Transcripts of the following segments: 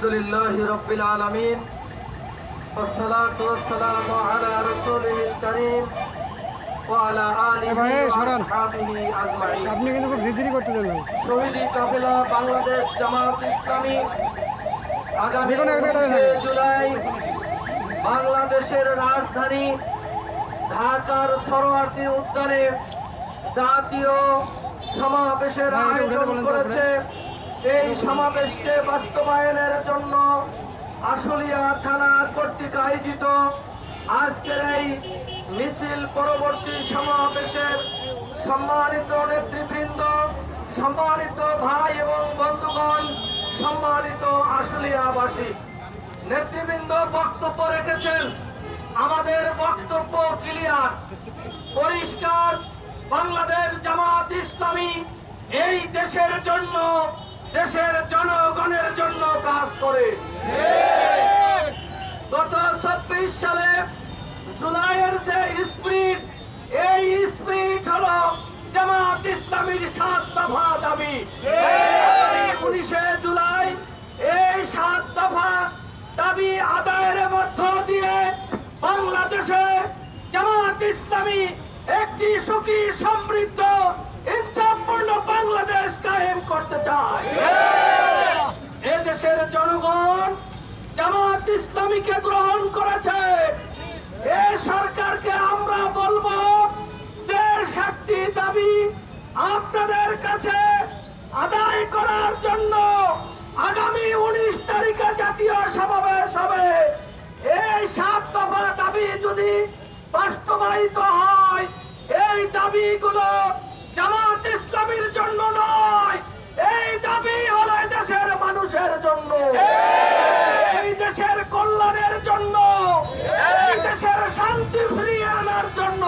আলহামদুলিল্লাহ রব্বিল আলমিন। আগামী জুলাই বাংলাদেশের রাজধানী ঢাকার সরোয়ার্থী উদ্যানে জাতীয় সমাবেশের আয়োজন করেছে এই সমাবেশকে বাস্তবায়নের জন্য আশুলিয়া থানা কর্তৃক আয়োজিত আজকের এই মিছিল পরবর্তী সমাবেশের সম্মানিত নেতৃবৃন্দ, সম্মানিত ভাই এবং বন্ধুগণ, সম্মানিত আশুলিয়াবাসী, নেতৃবৃন্দ বক্তব্য রেখেছেন। আমাদের বক্তব্য ক্লিয়ার। পরিষ্কার বাংলাদেশ জামাত ইসলামী এই দেশের জন্য দেশের জনগণের জন্য কাজ করে। গত চব্বিশ সালে জুলাইয়ের যে স্প্রিট, এই স্প্রিট হলো জামাত ইসলামীর সাত দফা দাবি। উনিশে জুলাই এই সাত দফা দাবি আদায়ের মধ্য দিয়ে বাংলাদেশে জামাত ইসলামী একটি সুখী সমৃদ্ধ, ইনসাফপূর্ণ বাংলাদেশ কায়েম করতে চায়। এ দেশের জনগণ জামাত ইসলামীকে গ্রহণ করেছে। এই সরকারকে আমরা বলব যে সাতটি দাবি আপনাদের কাছে আদায় করার জন্য আগামী উনিশ তারিখে জাতীয় সমাবেশ হবে। এই সাত দফা দাবি যদি বাস্তবায়িত হয়, এই দাবিগুলো জামাত ইসলামীর জন্য নয় এই দাবি হলো এই দেশের মানুষের জন্য এই দেশের কল্যাণের জন্য এই দেশের শান্তি ফিরিয়ে আনার জন্য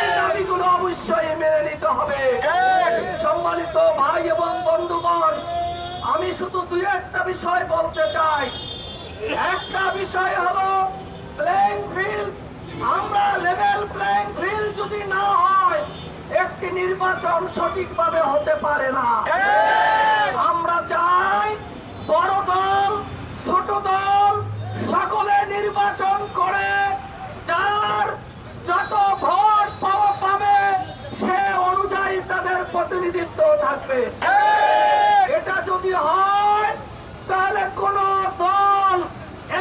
এই দাবিগুলো অবশ্যই মেনে নিতে হবে ভাই এবং বন্ধুগণ আমি শুধু দুই একটা বিষয় বলতে চাই। একটা বিষয় হলো প্লেইং ফিল্ড আমরা লেভেল প্লেইং ফিল্ড যদি না হয় একটি নির্বাচন সঠিকভাবে হতে পারে না। আমরা চাই বড় দল ছোট দল সকলে নির্বাচন করে যার যত ভোট পাওয়া পাবে সে অনুযায়ী তাদের থাকবে এটা যদি হয়, তাহলে কোন দল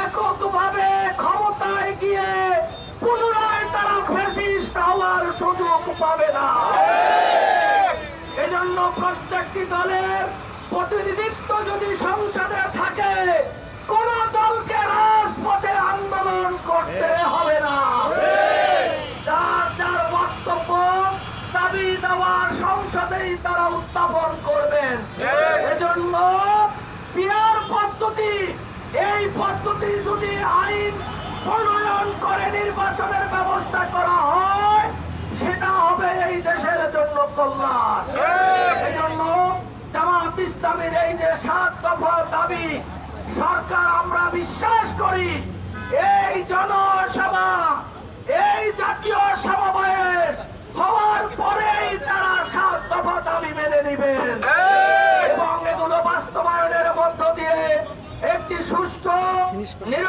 এককভাবে ক্ষমতায় গিয়ে পুনরায় তারা ফেসিস্ট হওয়ার সুযোগ পাবে না। এজন্য প্রত্যেকটি দলের প্রতিনিধিত্ব যদি সংসদে থাকে, কোন দলকে রাজপথে আন্দোলন করতে হবে না যার যার বক্তব্য দাবি দেওয়া সংসদেই তারা উত্থাপন করবেন। এজন্য পিয়ার পদ্ধতি এই পদ্ধতি যদি আইন প্রণয়ন করে নির্বাচনের ব্যবস্থা করা হয় সেটা হবে এই দেশের জন্য কল্যাণ। এজন্য জামাত ইসলামের এই যে সাত দফা দাবি সরকার আমরা বিশ্বাস করি এই জনসভা এই জাতীয় সমাবেশ হওয়ার পরেই তারা সাত দফা দাবি মেনে নেবেন এবং এগুলো বাস্তবায়নের মধ্য দিয়ে একটি সুষ্ঠু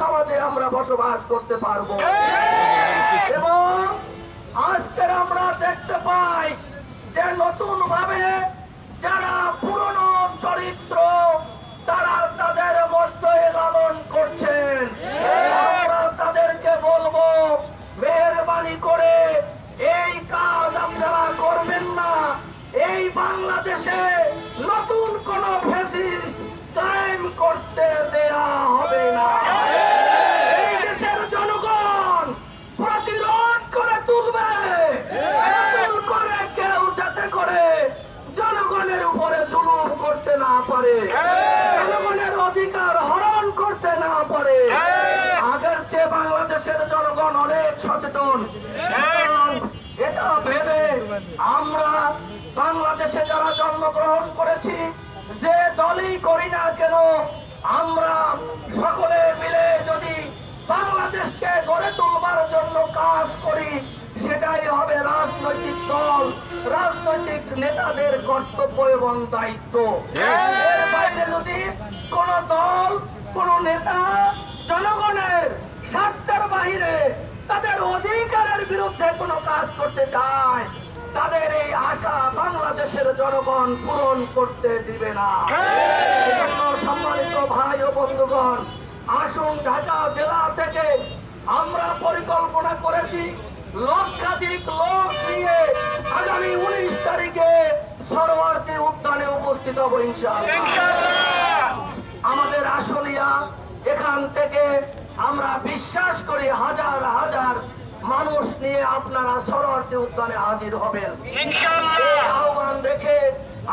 সমাজে আমরা বসবাস করতে পারব। এবং আজকের আমরা দেখতে পাই যে নতুন ভাবে যারা পুরনো চরিত্র, তারা তাদের মধ্যে লালন করছেন। আমরা তাদেরকে বলব, মেহরবানি করে এই কাজ আপনারা করবেন না। এই বাংলাদেশে নতুন কোন ফেসিস্ট কায়েম করতে দেয়া হবে না এই দেশের জনগণ প্রতিরোধ করে তুলবে নতুন করে কেউ যাতে করে জনগণের উপরে জুলুম করতে না পারে জনগণের অধিকার হরণ করতে না বাংলাদেশের জনগণ অনেক সচেতন। এটা ভেবে আমরা বাংলাদেশে যারা জন্মগ্রহণ করেছি যে দলই করি না কেন আমরা সকলে মিলে যদি বাংলাদেশকে গড়ে তুলবার জন্য কাজ করি সেটাই হবে রাজনৈতিক দল রাজনৈতিক নেতাদের কর্তব্য এবং দায়িত্ব। এর বাইরে যদি কোন দল কোন নেতা তাদের অধিকারের বিরুদ্ধে কোনো কাজ করতে চায়। তাদের এই আশা বাংলাদেশের জনগণ পূরণ করতে দিবে না। সম্মানিত ভাই ও বন্ধুগণ আসুন ঢাকা জেলা থেকে আমরা পরিকল্পনা করেছি লক্ষাধিক লোক নিয়ে আগামী উনিশ তারিখে সরোয়ার্দী উদ্যানে উপস্থিত হব ইনশাআল্লাহ। আমাদের আশুলিয়া এখান থেকে আমরা বিশ্বাস করি হাজার হাজার মানুষ নিয়ে আপনারা সরোয়ার্দী উদ্যানে হাজির হবেন। আহ্বান রেখে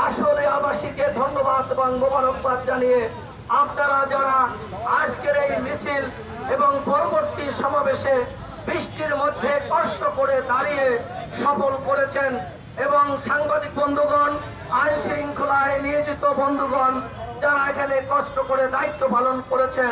আসলে আবাসীকে ধন্যবাদ এবং মোবারকবাদ জানিয়ে আপনারা যারা আজকের এই মিছিল এবং পরবর্তী সমাবেশে বৃষ্টির মধ্যে কষ্ট করে দাঁড়িয়ে সফল করেছেন এবং সাংবাদিক বন্ধুগণ আইন শৃঙ্খলায় নিয়োজিত বন্ধুগণ যারা এখানে কষ্ট করে দায়িত্ব পালন করেছেন